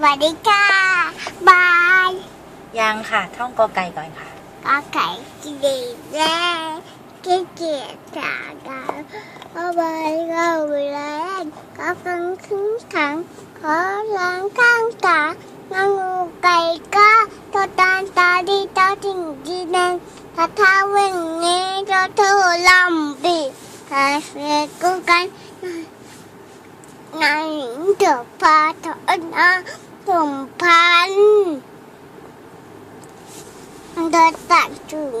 สวัสดีค่ะ บาย ยังค่ะ ท่องกอไก่ก่อนค่ะ ก็ไก่กินดีแน่ขี้เกียจจากกันก็ไปก็ไปเล่นก็ฟังขึ้นขังขอล้างข้างตางังูไก่ก็ตัวตาตาดีตาจริงจีนังถ้าท้าวิ่งนี้จะเธอลำบีถ้าเสียกูกันนายหญิงเดือพาเถอะนะ สมพันธ์เดินตัดถึง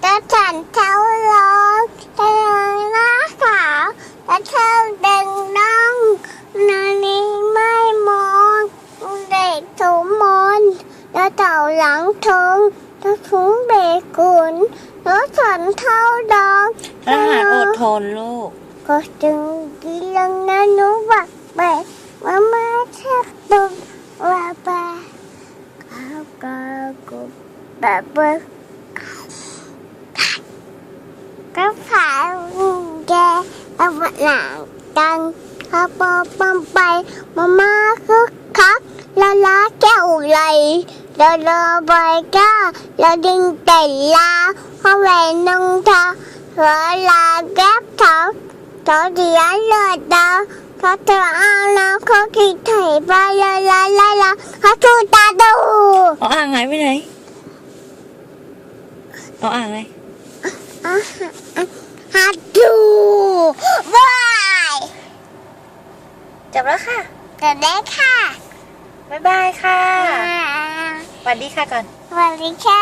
แต่ฉันเท้าร้องแต่หน้าขาวแต่เธอเด้งน้องนานี้ไม่มองเด็กสมมนแล้วเต่าหลังทงแล้วถุงเบกุนแล้วฉันเท้าดองทหารอดทนลูก ก็จึงกิลังนะหนูบักไปมามาชักตุกว่าไปเขา ก็กุแบบเบิกก็ผ่านแกเอามาหลังกันเขาปอปัมไปมามาคึกคักละละแก้วไหลละละใบก้าละดิ่งแต่ลาเขาแหวนนงเธอหัวลาแก้บเท้า Có gì ăn lợt đâu Có thở ăn nó có kỳ thầy ba la la la la Có thu ta đâu เอาอ่าง หายไปไหน เอาอ่างไง À, Hạt chu Bye จบแล้วค่ะ Từ đấy ค่ะ บ๊ายบายค่ะ À, สวัสดีค่ะก่อน Và đi cha